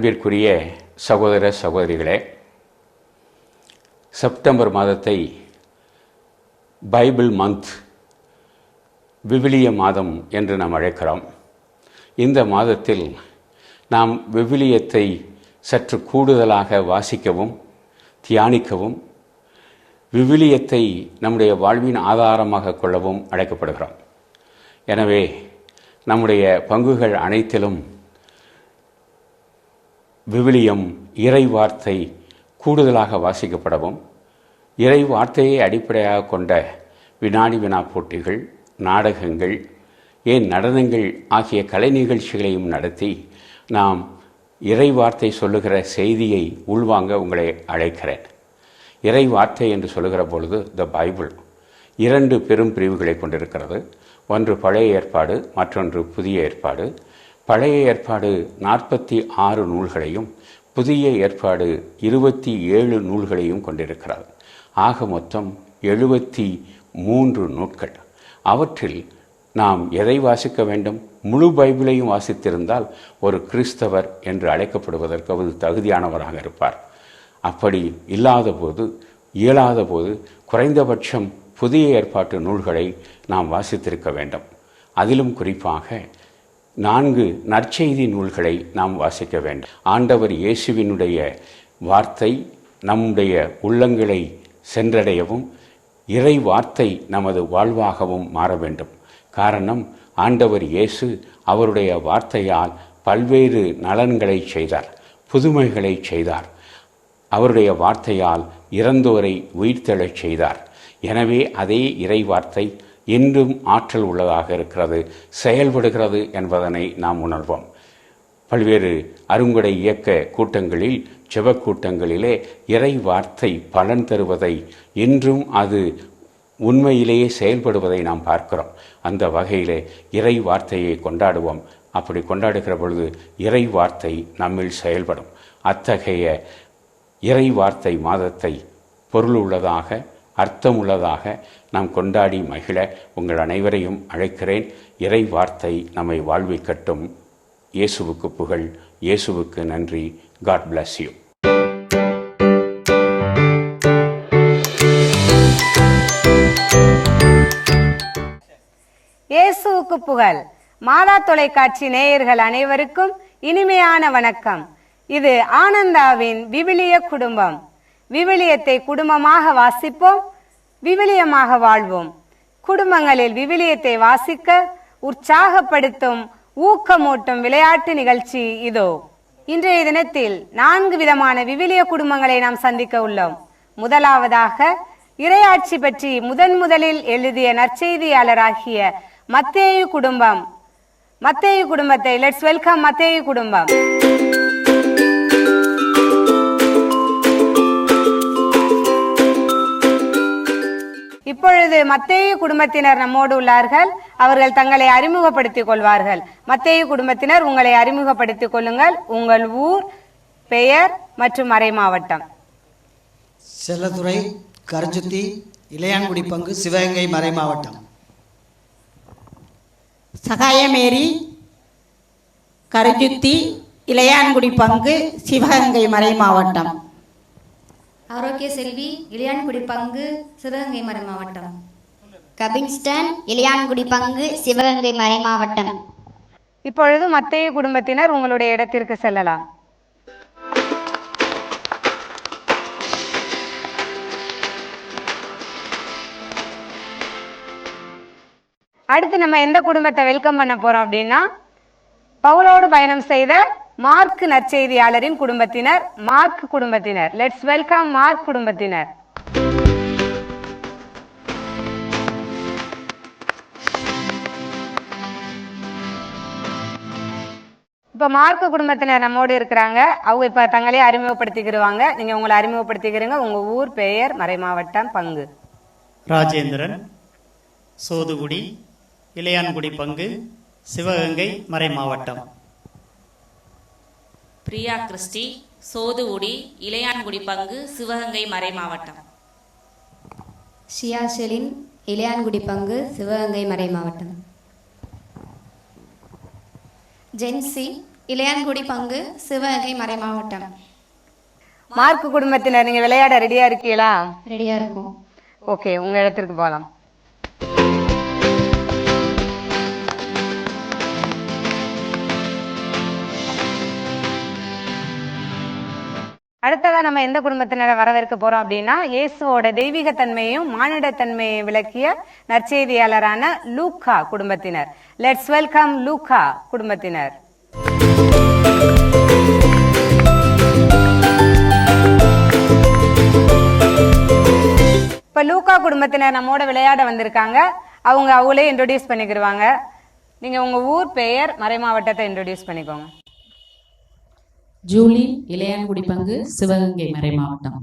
அன்பிற்குரிய சகோதர சகோதரிகளே செப்டம்பர் மாதத்தை பைபிள் மந்த் விவிலிய மாதம் என்று நாம் அழைக்கிறோம். இந்த மாதத்தில் நாம் விவிலியத்தை சற்று கூடுதலாக வாசிக்கவும் தியானிக்கவும் விவிலியத்தை நம்முடைய வாழ்வின் ஆதாரமாக கொள்ளவும் அழைக்கப்படுகிறோம். எனவே நம்முடைய பங்குகள் அனைத்திலும் விவிலியம் இறை வார்த்தை கூடுதலாக வாசிக்கப்படவும் இறை வார்த்தையை அடிப்படையாக கொண்ட வினாடி வினா போட்டிகள் நாடகங்கள் ஏன் நடனங்கள் ஆகிய கலை நிகழ்ச்சிகளையும் நடத்தி நாம் இறை வார்த்தை சொல்லுகிற செய்தியை உள்வாங்க உங்களை அழைக்கிறேன். இறை வார்த்தை என்று சொல்லுகிற பொழுது த பைபிள் இரண்டு பெரும் பிரிவுகளை கொண்டிருக்கிறது. ஒன்று பழைய ஏற்பாடு மற்றொன்று புதிய ஏற்பாடு. பழைய ஏற்பாடு நாற்பத்தி ஆறு நூல்களையும் புதிய ஏற்பாடு இருபத்தி ஏழு நூல்களையும் கொண்டிருக்கிறது ஆக மொத்தம் எழுபத்தி மூன்று நூட்கள் அவற்றில் நாம் எதை வாசிக்க வேண்டும்? முழு பைபிளையும் வாசித்திருந்தால் ஒரு கிறிஸ்தவர் என்று அழைக்கப்படுவதற்கு அவர் தகுதியானவராக இருப்பார். அப்படி இல்லாத போது இயலாத போது குறைந்தபட்சம் புதிய ஏற்பாட்டு நூல்களை நாம் வாசித்திருக்க வேண்டும். அதிலும் குறிப்பாக நான்கு நற்செய்தி நூல்களை நாம் வாசிக்க வேண்டும். ஆண்டவர் இயேசுவினுடைய வார்த்தை நம்முடைய உள்ளங்களை சென்றடையவும் இறை வார்த்தை நமது வாழ்வாகவும் மாற வேண்டும். காரணம் ஆண்டவர் இயேசு அவருடைய வார்த்தையால் பல்வேறு நலன்களை செய்தார் புதுமைகளை செய்தார். அவருடைய வார்த்தையால் இறந்தோரை உயிர்த்தெழச் செய்தார். எனவே அதே இறை வார்த்தை இன்றும் ஆற்றல் உள்ளதாக இருக்கிறது செயல்படுகிறது என்பதனை நாம் உணர்வோம். பல்வேறு அருங்குடை இயக்க கூட்டங்களில் செவக்கூட்டங்களிலே இறை வார்த்தை பலன் தருவதை இன்றும் அது உண்மையிலேயே செயல்படுவதை நாம் பார்க்கிறோம். அந்த வகையிலே இறை வார்த்தையை கொண்டாடுவோம். அப்படி கொண்டாடுகிற பொழுது இறை வார்த்தை நம்மில் செயல்படும். அத்தகைய இறை வார்த்தை மாதத்தை பொருளுள்ளதாக அர்த்தமுள்ளதாக நாம் கொண்டாடி மகிழ உங்கள் அனைவரையும் அழைக்கிறேன். இறை வார்த்தை நம்மை வாழ்விக்கட்டும் இயேசுவுக்கு புகழ். இயேசுவுக்கு நன்றி. காட் பிளஸ் யூ இயேசுவுக்கு புகழ். மாதா தொலைக்காட்சி நேயர்கள் அனைவருக்கும் இனிமையான வணக்கம். இது ஆனந்தாவின் விவிலிய குடும்பம். விவிலியத்தை குடும்பமாக வாசிப்போம். விவிலியமாக வாழ்வோம். குடும்பங்களில் விவிலியத்தை வாசிக்க உற்சாகப்படுத்தும் ஊக்கமூட்டும் விளையாட்டு நிகழ்ச்சி இதோ. இன்றைய தினத்தில் நான்கு விதமான விவிலிய குடும்பங்களை நாம் சந்திக்க உள்ளோம். முதலாவதாக இறையாட்சி பற்றி முதன் முதலில் எழுதிய நற்செய்தியாளராகிய மத்தேயு குடும்பம். மத்தேயு குடும்பத்தை லெட்ஸ் வெல்கம் மத்தேயு குடும்பம். இப்பொழுது மத்தேயு குடும்பத்தினர் நம்மோடு உள்ளார்கள். அவர்கள் தங்களை அறிமுகப்படுத்திக் கொள்வார்கள். மத்தேயு குடும்பத்தினர் உங்களை அறிமுகப்படுத்திக் கொள்ளுங்கள். உங்கள் ஊர் பெயர் மற்றும் மறை மாவட்டம். செல்லதுறை கரஞ்சுத்தி இளையான்குடி பங்கு சிவகங்கை மறை மாவட்டம். சகாயமேரி கருஜுத்தி இளையான்குடி பங்கு சிவகங்கை மறை மாவட்டம். ஆரோக்கிய செல்வி இளையான்குடி பங்கு சிவகங்கை மறை மாவட்டம். கபின்ஸ்டன் இளையான்குடி பங்கு சிவகங்கை மறை மாவட்டம். இப்பொழுது மத்தேயு குடும்பத்தினர் உங்களுடைய இடத்திற்கு செல்லலாம். அடுத்து நம்ம எந்த குடும்பத்தை வெல்கம் பண்ண போறோம் அப்படின்னா பவுலோடு பயணம் செய்த மார்க் நற்செய்தியாளரின் குடும்பத்தினர் மார்க் குடும்பத்தினர். லெட்ஸ் வெல்கம் மார்க் குடும்பத்தினர். இப்போ மார்க் குடும்பத்தினர் நம்மோடு இருக்கிறாங்க. அவங்க இப்போ தங்களே அறிமுகப்படுத்திக்கிடுவாங்க நீங்கள் உங்களை அறிமுகப்படுத்திக்கிறீங்க உங்கள் ஊர் பெயர் மறை மாவட்டம் பங்கு. ராஜேந்திரன் சோதுகுடி இளையான்குடி பங்கு சிவகங்கை மறை மாவட்டம் பிரியா கிறிஸ்டி சோதுவுடி இளையான்குடி பங்கு சிவகங்கை மறை மாவட்டம். ஷியாஷெலின் இளையான்குடி பங்கு சிவகங்கை மறை மாவட்டம். ஜென்சி இளையான்குடி பங்கு சிவகங்கை மறை மாவட்டம். மார்க் குடும்பத்தினர் நீங்க விளையாட ரெடியா இருக்கீங்களா? ரெடியா இருக்கும். ஓகே உங்க இடத்திற்கு போகலாம் அடுத்ததா நம்ம எந்த குடும்பத்தினரை வரவேற்க போறோம் அப்படின்னா இயேசுவோட தெய்வீக தன்மையும் மானிட தன்மையை விளக்கிய நற்செய்தியாளரான லூக்கா குடும்பத்தினர். லெட்ஸ் வெல்கம் லூக்கா குடும்பத்தினர். இப்ப லூக்கா குடும்பத்தினர் நம்மோட விளையாட வந்திருக்காங்க. அவங்க அவங்களே இன்ட்ரோடியூஸ் பண்ணிக்கிடுவாங்க நீங்க உங்க ஊர் பெயர் மறை மாவட்டத்தை இன்ட்ரோடியூஸ் பண்ணிக்கோங்க. ஜூலி இளையான்குடி பங்கு சிவகங்கை மறை மாவட்டம்.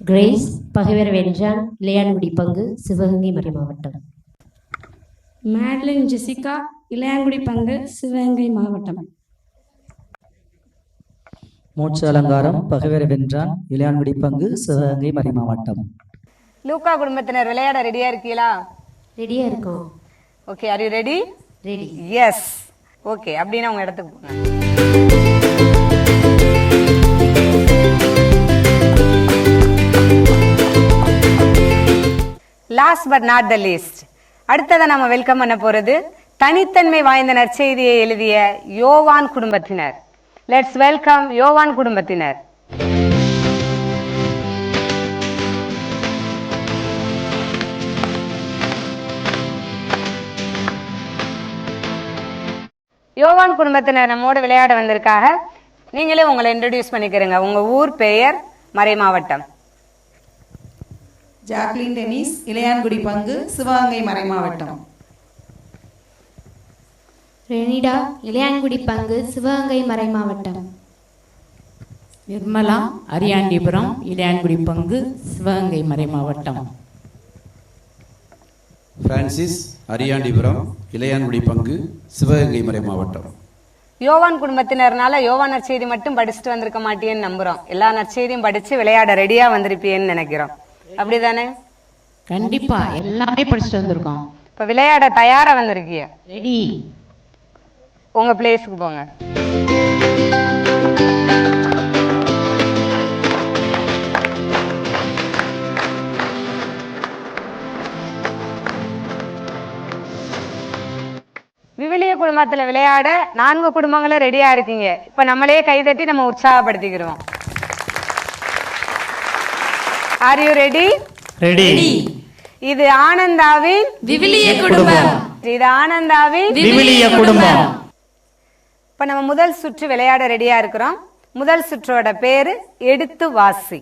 கிரேஸ் பகைவர் வென்றான் இளையான்குடி பங்கு சிவகங்கை மறை மாவட்டம். மேட்லின் ஜெசிகா இளையான்குடி பங்கு சிவகங்கை மாவட்டம். மூச்சு அலங்காரம் பகைவரை வென்றான் இளையான்குடி பங்கு சிவகங்கை மறை மாவட்டம். லூக்கா குடும்பத்தினர் விளையாட ரெடியா இருக்கீங்களா ரெடியா இருக்கோம். Okay are you ready ready yes okay அப்படின்னு அவங்க இடத்துக்கு போங்க. Last but not the least அடுத்ததை நம்ம வெல்கம் பண்ண போறது தனித்தன்மை வாய்ந்த நற்செய்தியை எழுதிய யோவான் குடும்பத்தினர். லெட்ஸ் வெல்கம் யோவான் குடும்பத்தினர். யோவான் குடும்பத்தினர் நம்மோட விளையாட வந்திருக்காக. நீங்களே உங்களை இன்ட்ரடியூஸ் பண்ணிக்கிறீங்க. உங்க ஊர் பெயர் மறை மாவட்டம். ஜாக்லின் டெனிஸ் இளையான்குடி பங்கு சிவகங்கை மறை மாவட்டம். ரெனிடா இளையான்குடி பங்கு சிவகங்கை மறை மாவட்டம். நிர்மலா அரியாண்டிபுரம் இளையான்குடி பங்கு சிவகங்கை மறை மாவட்டம். பிரான்சிஸ் அரியாண்டிபுரம் இளையான்குடி பங்கு சிவகங்கை மறை மாவட்டம். யோவான் குடும்பத்தினர்னால யோவான் நற்செய்தி மட்டும் படிச்சுட்டு வந்திருக்க மாட்டேன்னு நம்புறோம். எல்லா நற்செய்தியும் படிச்சு விளையாட ரெடியா வந்திருப்பீன்னு நினைக்கிறோம். அப்படிதானே? கண்டிப்பா. எல்லாமே படிச்சுட்டு வந்திருக்கோம். இப்ப விளையாட தயாரா வந்திருக்கீங்க ரெடி உங்க பிளேஸ்க்கு போங்க. குடும்பத்துல விளையாட நான்கு குடும்பங்களும் ரெடியா இருக்கீங்க. இப்ப நம்மளே கைதட்டி நம்ம உற்சாகப்படுத்திக்கிறோம் ஆர் யூ ரெடி ரெடி இது ஆனந்தாவின் விவிலிய குடும்பம். இது ஆனந்தாவின் விவிலிய குடும்பம். இப்ப நம்ம முதல் சுற்று விளையாட ரெடியா இருக்கிறோம். முதல் சுற்றோட பேரு எடுத்து வாசி.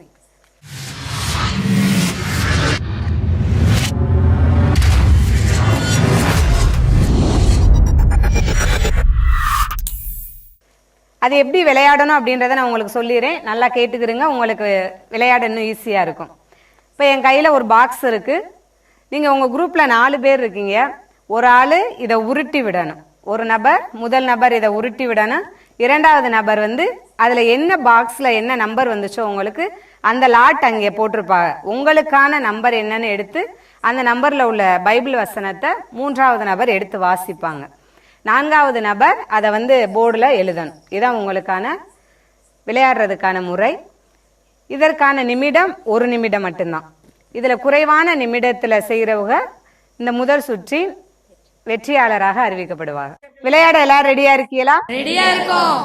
அது எப்படி விளையாடணும் அப்படின்றத நான் உங்களுக்கு சொல்லிடுறேன். நல்லா கேட்டுக்கிறீங்க உங்களுக்கு விளையாட இன்னும் ஈஸியாக இருக்கும். இப்போ என் கையில் ஒரு பாக்ஸ் இருக்குது நீங்கள் உங்கள் குரூப்பில் நாலு பேர் இருக்கீங்க. ஒரு ஆள் இதை உருட்டி விடணும். ஒரு நபர் முதல் நபர் இதை உருட்டி விடணும். இரண்டாவது நபர் வந்து அதில் என்ன பாக்ஸில் என்ன நம்பர் வந்துச்சோ உங்களுக்கு அந்த லாட் அங்கே போட்டிருப்பாங்க. உங்களுக்கான நம்பர் என்னன்னு எடுத்து அந்த நம்பரில் உள்ள பைபிள் வசனத்தை மூன்றாவது நபர் எடுத்து வாசிப்பாங்க. நான்காவது நபர் அதை வந்து போர்டில் எழுதணும். இதான் உங்களுக்கான விளையாடுறதுக்கான முறை. இதற்கான நிமிடம் ஒரு நிமிடம் மட்டும்தான். இதுல குறைவான நிமிடத்துல செய்யறவங்க இந்த முதல் சுற்றின் வெற்றியாளராக அறிவிக்கப்படுவாங்க. விளையாட எல்லாரும் ரெடியா இருக்கீங்களா? ரெடியா இருக்கோம்.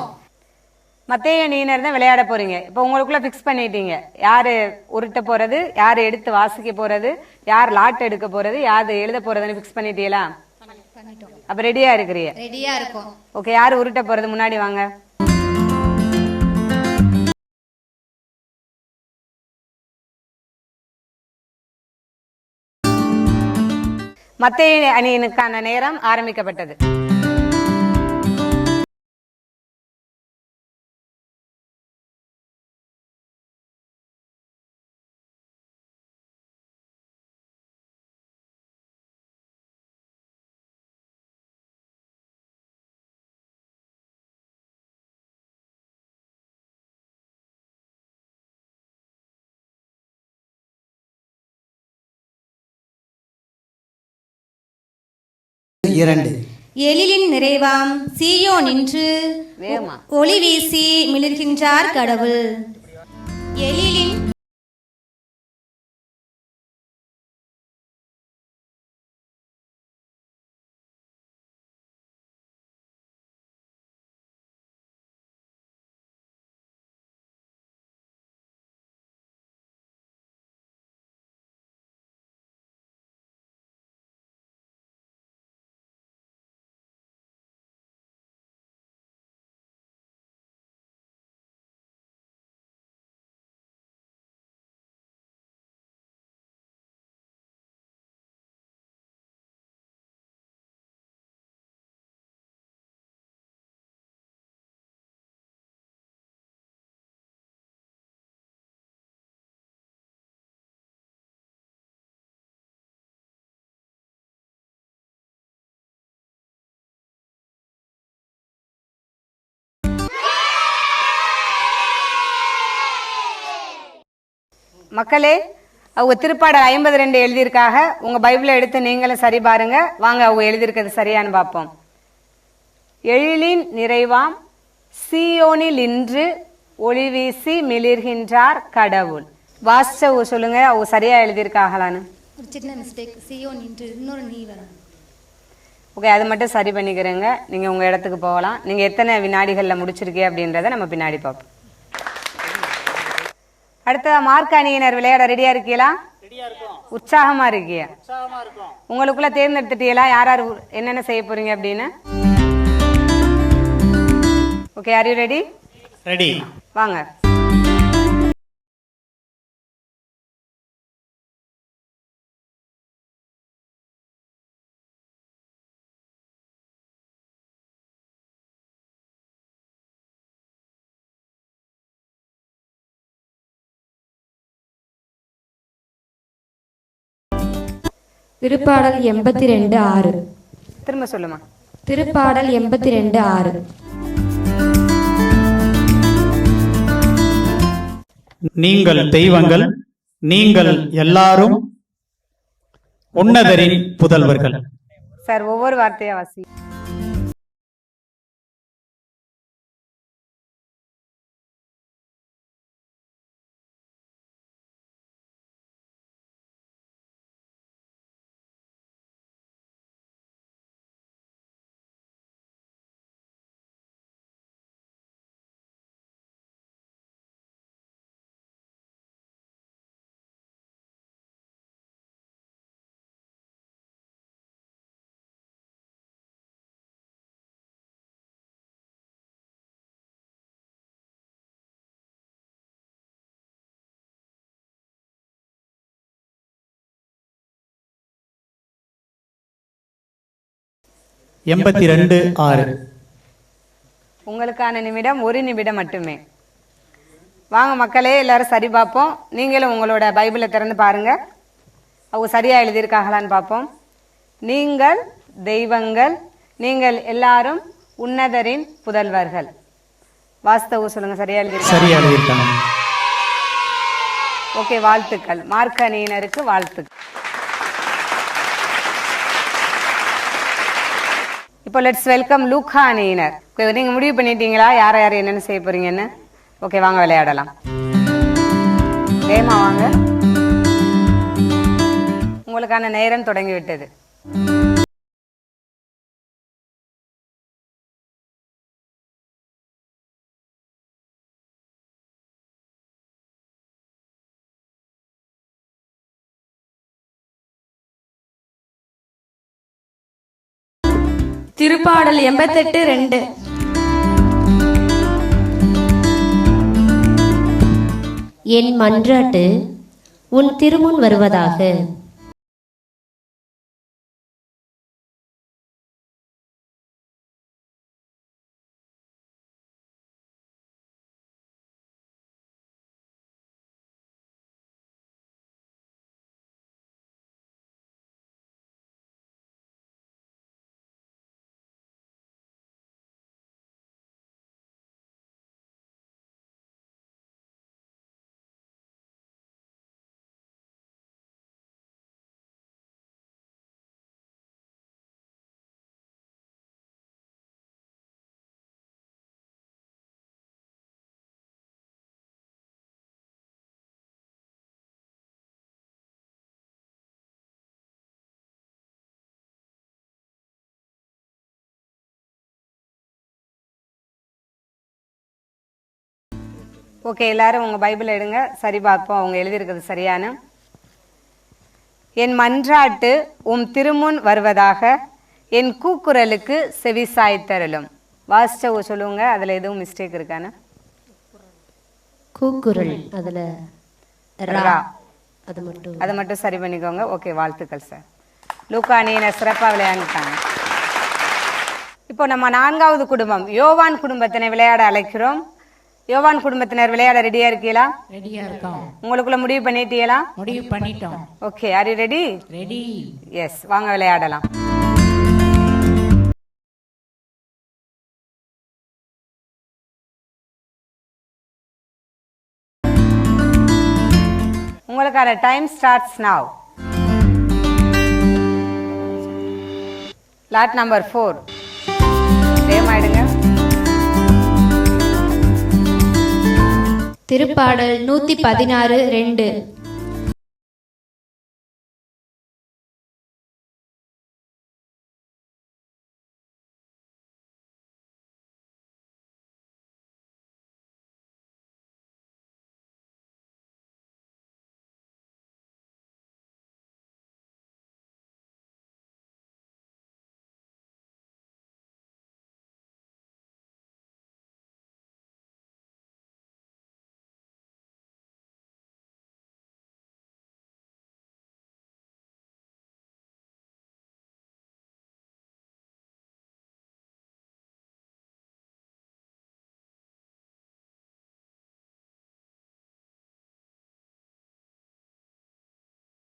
மத்தேய நீனர் தான் விளையாட போறீங்க. இப்போ உங்களுக்குள்ள ஃபிக்ஸ் பண்ணிட்டீங்க. யாரு உருட்ட போறது யாரு எடுத்து வாசிக்க போறது யார் லாட் எடுக்க போறது யார் எழுத போறதுன்னு ஃபிக்ஸ் பண்ணிட்டீங்களா? அப்ப ரெடியா இருக்கிறீங்க? ரெடியா இருக்கும். ஓகே யாரு உருட்ட போறது? முன்னாடி வாங்க. மத்திய அணியினுக்கான நேரம் ஆரம்பிக்கப்பட்டது. இரண்டு எழிலின் நிறைவாம் சீயோ நின்று. ஒளி வீசி மிளிர்கின்றார் கடவுள் எழிலின் மக்களே அவங்க திருப்பாடல் ஐம்பது ரெண்டு எழுதியிருக்காக உங்க பைபிளை எடுத்து நீங்களும் சரி பாருங்க. வாங்க அவங்க எழுதியிருக்கிறது சரியான்னு பார்ப்போம். எழிலின் நிறைவாம் சீயோனில் இன்று ஒளி வீசி மிளிர்கின்றார் கடவுள். வாசிச்ச சொல்லுங்க அவங்க சரியா எழுதியிருக்காங்களான்னு. ஒரு சின்ன மிஸ்டேக் சியோ நின்று இன்னொரு நீ வரும். ஓகே அது மட்டும் சரி பண்ணிக்கிறேங்க. நீங்க உங்க இடத்துக்கு போகலாம். நீங்க எத்தனை வினாடிகள்ல முடிச்சிருக்கீங்க அப்படின்றத நம்ம பின்னாடி பார்ப்போம். அடுத்த மார்க் அணியினர் விளையாட ரெடியா இருக்கீங்களா உற்சாகமா இருக்கியா உங்களுக்குள்ள தேர்ந்தெடுத்துட்டீங்களா யார் யார் என்னென்ன செய்ய போறீங்க அப்படின்னு? Okay are you ready ready வாங்க. திருப்பாடல் எண்பத்தி ரெண்டு ஆறு. திரும்ப சொல்லுமா. திருப்பாடல் எண்பத்தி ரெண்டு ஆறு. நீங்கள் தெய்வங்கள் நீங்கள் எல்லாரும் உன்னதரின் புதல்வர்கள். சார் ஒவ்வொரு வார்த்தையா வாசி. எண்பத்தி ரெண்டு ஆறு. உங்களுக்கான நிமிடம் ஒரு நிமிடம் மட்டுமே. வாங்க மக்களே எல்லாரும் சரி பார்ப்போம். நீங்களும் உங்களோட பைபிளை திறந்து பாருங்க. அவங்க சரியா எழுதியிருக்காங்களான்னு பார்ப்போம். நீங்கள் தெய்வங்கள் நீங்கள் எல்லாரும் உன்னதரின் புதல்வர்கள். வாஸ்தவு சொல்லுங்க சரியா எழுதியிருக்காங்க? ஓகே வாழ்த்துக்கள். மார்க் அணியினருக்கு வாழ்த்துக்கள். இப்போ லெட்ஸ் வெல்கம் லூக்கா அணியினர் நீங்க முடிவு பண்ணிட்டீங்களா? யார் யார் என்னென்ன செய்ய போறீங்கன்னு? ஓகே வாங்க விளையாடலாம். வேமா வாங்க. உங்களுக்கான நேரம் தொடங்கி திருப்பாடல் எண்பத்தெட்டு ரெண்டு. என் மன்றாட்டு உன் திருமுன் வருவதாக. ஓகே எல்லாரும் உங்க பைபிள் எடுங்க. சரி பார்ப்போம் அவங்க எழுதியிருக்கிறது சரியான. என் மன்றாட்டு உம் திருமுன் வருவதாக என் கூக்குரலுக்கு செவி சாய்த்தருளும். வாசிச்ச சொல்லுங்க அதுல எதுவும் மிஸ்டேக் இருக்கானு? கூக்குரல் அதுல. அது மட்டும். அதை மட்டும் சரி பண்ணிக்கோங்க. ஓகே வாழ்த்துக்கள் சார் லூக்கா நீன சிறப்பாக விளையாண்டுட்டாங்க இப்போ நம்ம நான்காவது குடும்பம் யோவான் குடும்பத்தினை விளையாட அழைக்கிறோம். யோவான் குடும்பத்தினர் விளையாட ரெடியா இருக்கீங்களா? ரெடியா இருக்கோம். உங்களுக்குள்ள முடிவு பண்ணிட்டீங்களா? முடிவு பண்ணிட்டோம். Okay are you ready ready yes வாங்க விளையாடலாம். உங்களுக்கான time starts now lot number four same ஆயிடுங்க திருப்பாடல் நூத்தி பதினாறு ரெண்டு.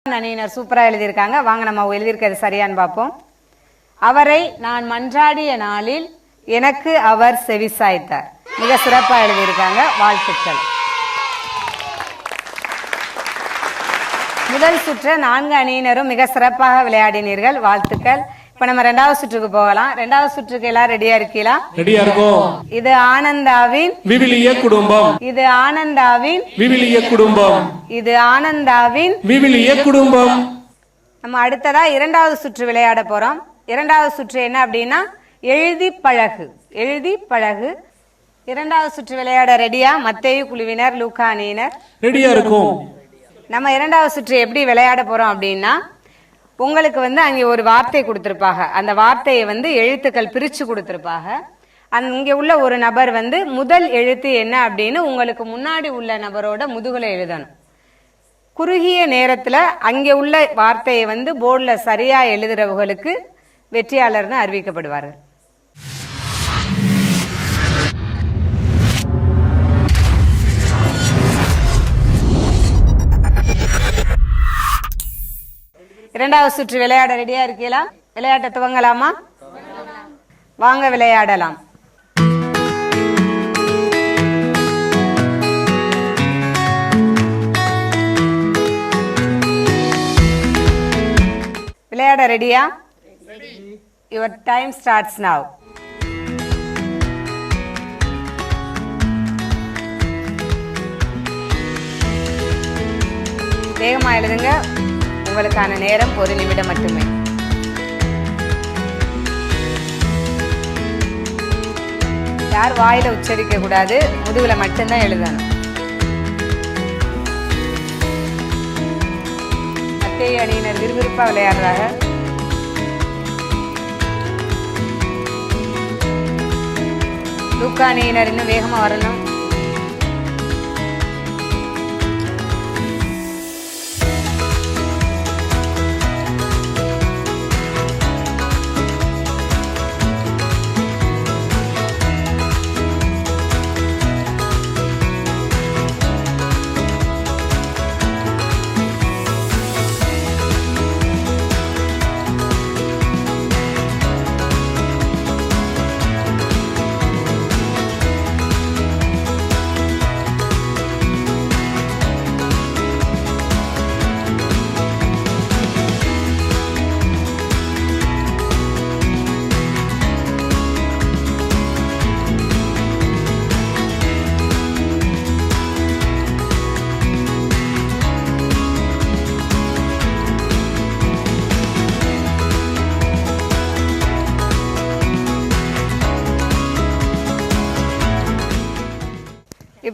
நனியினர் சூப்பராக எழுதியிருக்காங்க. வாங்க நம்ம எழுதியிருக்கிறது சரியான்னு பார்ப்போம். அவரை நான் மன்றாடிய நாளில் எனக்கு அவர் செவிசாய்த்தார். மிக சிறப்பாக எழுதியிருக்காங்க. வாழ்த்துக்கள். முதல் சுற்ற நான்கு அணியினரும் மிக சிறப்பாக விளையாடினீர்கள். வாழ்த்துக்கள். இப்ப நம்ம ரெண்டாவது சுற்றுக்கு போகலாம். ரெண்டாவது சுற்றுக்கு எல்லாரும் ரெடியா இருக்கீங்களா? ரெடியா இருக்கோம். இது ஆனந்தாவின் விவிலிய குடும்பம். இது ஆனந்தாவின் விவிலிய குடும்பம். இது ஆனந்தாவின் விவிலிய குடும்பம். நம்ம அடுத்ததா இரண்டாவது சுற்று விளையாட போறோம். இரண்டாவது சுற்று என்ன அப்படின்னா எழுதி பழகு. எழுதி பழகு. இரண்டாவது சுற்று விளையாட ரெடியா மத்தேயு குழுவினர் லூக்கா அணியினர் ரெடியா இருக்கும். நம்ம இரண்டாவது சுற்று எப்படி விளையாட போறோம் அப்படின்னா உங்களுக்கு வந்து அங்கே ஒரு வார்த்தை கொடுத்துருப்பாங்க. அந்த வார்த்தையை வந்து எழுத்துக்கள் பிரித்து கொடுத்துருப்பாங்க. அந் இங்கே உள்ள ஒரு நபர் வந்து முதல் எழுத்து என்ன அப்படின்னு உங்களுக்கு முன்னாடி உள்ள நபரோட முதுகில் எழுதணும். குறுகிய நேரத்தில் அங்கே உள்ள வார்த்தையை வந்து போர்டில் சரியாக எழுதுறவங்களுக்கு வெற்றியாளர்னு அறிவிக்கப்படுவார்கள். இரண்டாவது சுற்று விளையாட ரெடியா இருக்கீங்களா? விளையாட்ட துவங்கலாமா? வாங்க விளையாடலாம். விளையாட ரெடியா யுவர் டைம் ஸ்டார்ட்ஸ் நவ் வேகமா எழுதுங்க. உங்களுக்கான நேரம் ஒரு நிமிடம் மட்டுமே. யார் வாயில உச்சரிக்க கூடாது முதுகுல மட்டும்தான் எழுதணும். அத்தை அணியினர் விறுவிறுப்பா விளையாடுறாங்க. லூக்கா அணியினர் இன்னும் வேகமா வரணும்.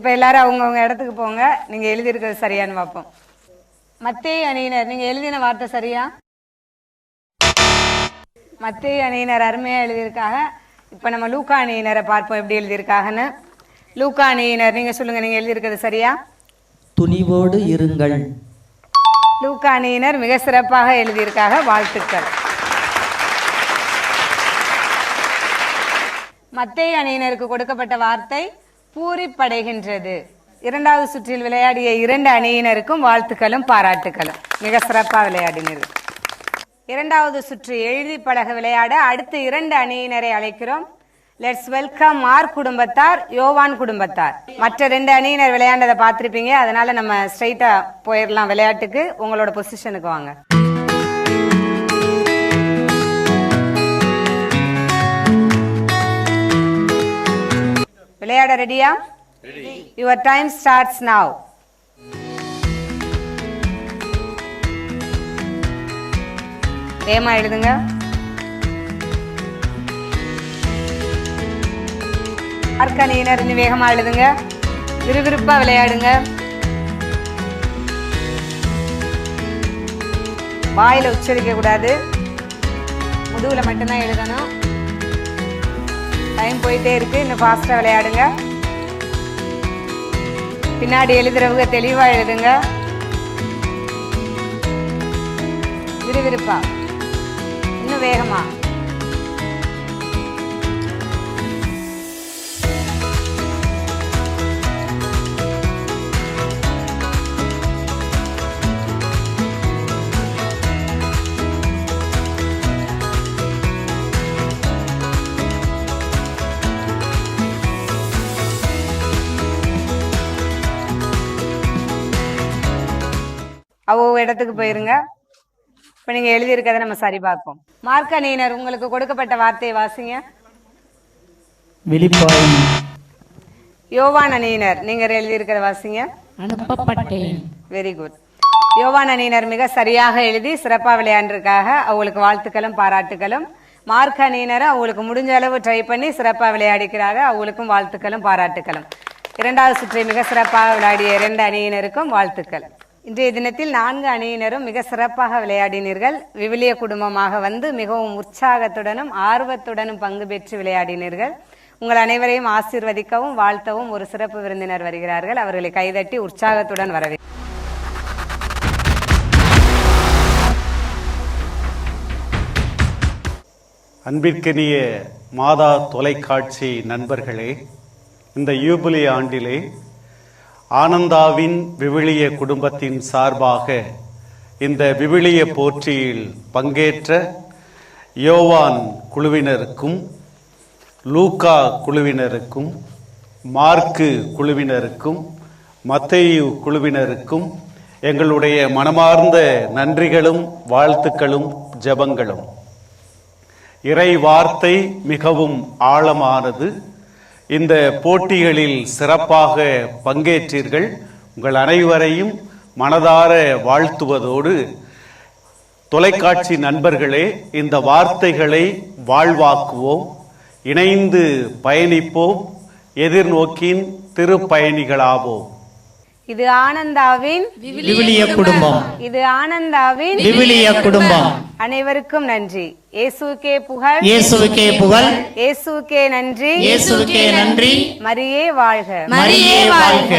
இப்போ எல்லாரும் அவங்கவுங்க இடத்துக்கு போங்க. நீங்க எழுதியிருக்கிறது சரியான்னு பார்ப்போம். மத்தேயு அணியினர் நீங்க எழுதின வார்த்தை சரியா? மத்தேயு அணியினர் அருமையா எழுதியிருக்காங்க. இப்போ நம்ம லூக்கா அணியினரை பார்ப்போம் எப்படி எழுதியிருக்காங்கன்னு. லூக்கா அணியினர் நீங்க சொல்லுங்க நீங்க எழுதியிருக்கிறது சரியா? துணிவோடு இருங்கள். லூக்கா அணியினர் மிக சிறப்பாக எழுதியிருக்காங்க. வாழ்த்துக்கள். மத்தேயு அணியினருக்கு கொடுக்கப்பட்ட வார்த்தை பூரிப்படைகின்றது. இரண்டாவது சுற்றில் விளையாடிய இரண்டு அணியினருக்கும் வாழ்த்துக்களும் பாராட்டுகளும் மிக சிறப்பாக விளையாடினீர்கள். இரண்டாவது சுற்று எழுதி பழக விளையாட அடுத்து இரண்டு அணியினரை அழைக்கிறோம். லெட்ஸ் வெல்கம் மார்க் குடும்பத்தார் யோவான் குடும்பத்தார். மற்ற ரெண்டு அணியினர் விளையாண்டதை பார்த்துருப்பீங்க. அதனால நம்ம ஸ்ட்ரைட்டா போயிடலாம் விளையாட்டுக்கு. உங்களோட பொசிஷனுக்கு வாங்க. விளையாட ரெடியா யுவர் டைம் ஸ்டார்ட்ஸ் நவ் வேகமா எழுதுங்க. அர்க்கணியினர் இன்னும் வேகமா எழுதுங்க. விறுவிறுப்பா விளையாடுங்க. வாயில உச்சரிக்க கூடாது. முதுகுல மட்டும்தான் எழுதணும். டைம் போயிட்டே இருக்கு. இன்னும் ஃபாஸ்ட்டாக விளையாடுங்க. பின்னாடி எழுதுறவங்க தெளிவாக எழுதுங்க. விறுவிறுப்பா. இன்னும் வேகமாக இடத்துக்கு போயிருங்க. இப்போ நீங்க எழுதியிருக்கதை நம்ம சரி பார்ப்போம். மார்க்கணியினர் உங்களுக்கு கொடுக்கப்பட்ட வார்த்தையை வாசிங்க. விழிப்பாயும் யோவான் அணியினர் நீங்க எழுதியிருக்கிறத வாசிங்க. அனுப்பப்பட்டேன். வெரி குட் யோவான் அணியினர் மிக சரியாக எழுதி சிறப்பாக விளையாண்டிருக்காக. அவங்களுக்கு வாழ்த்துக்களும் பாராட்டுகளும் மார்க் அணியினரும் அவங்களுக்கு முடிஞ்ச அளவு ட்ரை பண்ணி சிறப்பாக விளையாடிக்கிறாங்க. அவங்களுக்கும் வாழ்த்துக்களும் பாராட்டுகளும் இரண்டாவது சுற்றை மிக சிறப்பாக விளையாடிய இரண்டு அணியினருக்கும் வாழ்த்துக்கள். இன்றைய தினத்தில் நான்கு அணியினரும் மிக சிறப்பாக விளையாடினீர்கள். விவிலிய குடும்பமாக வந்து மிகவும் உற்சாகத்துடனும் ஆர்வத்துடனும் பங்கு பெற்று விளையாடினீர்கள். உங்கள் அனைவரையும் ஆசீர்வதிக்கவும் வாழ்த்தவும் ஒரு சிறப்பு விருந்தினர் வருகிறார்கள். அவர்களை கைதட்டி உற்சாகத்துடன் வரவே அன்பிற்கினிய மாதா தொலைக்காட்சி நண்பர்களே இந்த யூபிலி ஆண்டிலே ஆனந்தாவின் விவிலிய குடும்பத்தின் சார்பாக இந்த விவிலிய போற்றியில் பங்கேற்ற யோவான் குழுவினருக்கும் லூக்கா குழுவினருக்கும் மார்க்கு குழுவினருக்கும் மத்தையு குழுவினருக்கும் எங்களுடைய மனமார்ந்த நன்றிகளும் வாழ்த்துக்களும் ஜெபங்களும். இறை வார்த்தை மிகவும் ஆழமானது. இந்த போட்டிகளில் சிறப்பாக பங்கேற்றீர்கள். உங்கள் அனைவரையும் மனதார வாழ்த்துவதோடு தொலைக்காட்சி நண்பர்களே இந்த வார்த்தைகளை வாழ்வாக்குவோம். இணைந்து பயணிப்போம். எதிர்நோக்கின் திருப்பயணிகளாவோம். இது ஆனந்தாவின் விவிலிய குடும்பம். இது ஆனந்தாவின் விவிலிய குடும்பம். அனைவருக்கும் நன்றி. இயேசுக்கே புகழ். இயேசுவுக்கே புகழ். இயேசுக்கே நன்றி. இயேசுவுக்கே நன்றி. மரியே வாழ்க. மரியே வாழ்க.